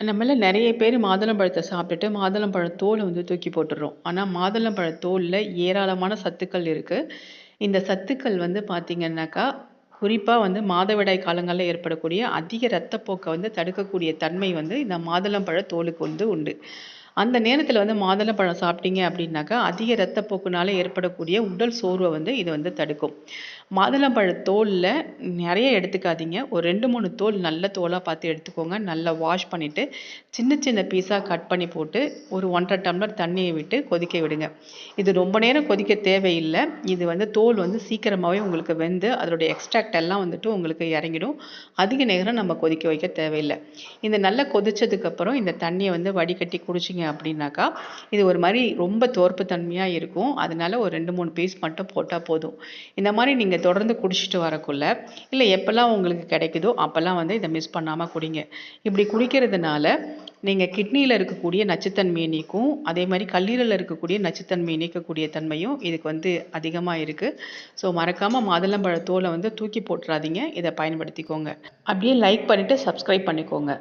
நம்மள நிறைய பேர் மாதுளம்பழத்தை சாப்பிட்டுட்டு மாதுளம்பழ தோலை வந்து தூக்கி போட்டுடுறோம். ஆனால் மாதுளம்பழ தோலில் ஏராளமான சத்துக்கள் இருக்குது இந்த சத்துக்கள் வந்து பார்த்திங்கன்னாக்கா குறிப்பாக வந்து மாதவிடாய் காலங்களில் ஏற்படக்கூடிய அதிக இரத்தப்போக்கை வந்து தடுக்கக்கூடிய தன்மை வந்து இந்த மாதுளம்பழ தோலுக்கு வந்து உண்டு. அந்த நேரத்தில் வந்து மாதுளம்பழம் சாப்பிட்டீங்க அப்படின்னாக்கா அதிக இரத்தப்போக்குனால ஏற்படக்கூடிய உடல் சோர்வை வந்து இது வந்து தடுக்கும். மாதுளம்பழ தோலில் நிறைய எடுத்துக்காதீங்க. ஒரு ரெண்டு மூணு தோல் நல்ல தோலாக பார்த்து எடுத்துக்கோங்க. நல்லா வாஷ் பண்ணிவிட்டு சின்ன சின்ன பீஸாக கட் பண்ணி போட்டு ஒரு ஒன்றரை டம்ளர் தண்ணியை விட்டு கொதிக்க விடுங்க. இது ரொம்ப நேரம் கொதிக்க தேவையில்லை. இது வந்து தோல் வந்து சீக்கிரமாகவே உங்களுக்கு வெந்து அதோடைய எக்ஸ்ட்ராக்ட் எல்லாம் வந்துட்டு உங்களுக்கு இறங்கிடும். அதிக நேரம் நம்ம கொதிக்க வைக்க தேவையில்லை. இந்த நல்லா கொதிச்சதுக்கப்புறம் இந்த தண்ணியை வந்து வடிகட்டி குடிச்சிங்க அப்படின்னாக்கா இது ஒரு மாதிரி ரொம்ப தோற்பு தன்மையாக இருக்கும். அதனால ஒரு ரெண்டு மூணு பீஸ் மட்டும் போட்டால் போதும். இந்த மாதிரி நீங்கள் தொடர்ந்து குடிச்சிட்டு வரக்குள்ள இல்லை எப்போல்லாம் உங்களுக்கு கிடைக்குதோ அப்போல்லாம் வந்து இதை மிஸ் பண்ணாமல் குடிங்க. இப்படி குடிக்கிறதுனால நீங்கள் கிட்னியில் இருக்கக்கூடிய நச்சுத்தன்மையை நீக்கும். அதே மாதிரி கல்லீரலில் இருக்கக்கூடிய நச்சுத்தன்மையை நீக்கக்கூடிய தன்மையும் இதுக்கு வந்து அதிகமாக இருக்குது ஸோ மறக்காமல் மாதுளம்பழ தோலை வந்து தூக்கி போட்டுறாதீங்க. இதை பயன்படுத்திக்கோங்க. அப்படியே லைக் பண்ணிவிட்டு சப்ஸ்கிரைப் பண்ணிக்கோங்க.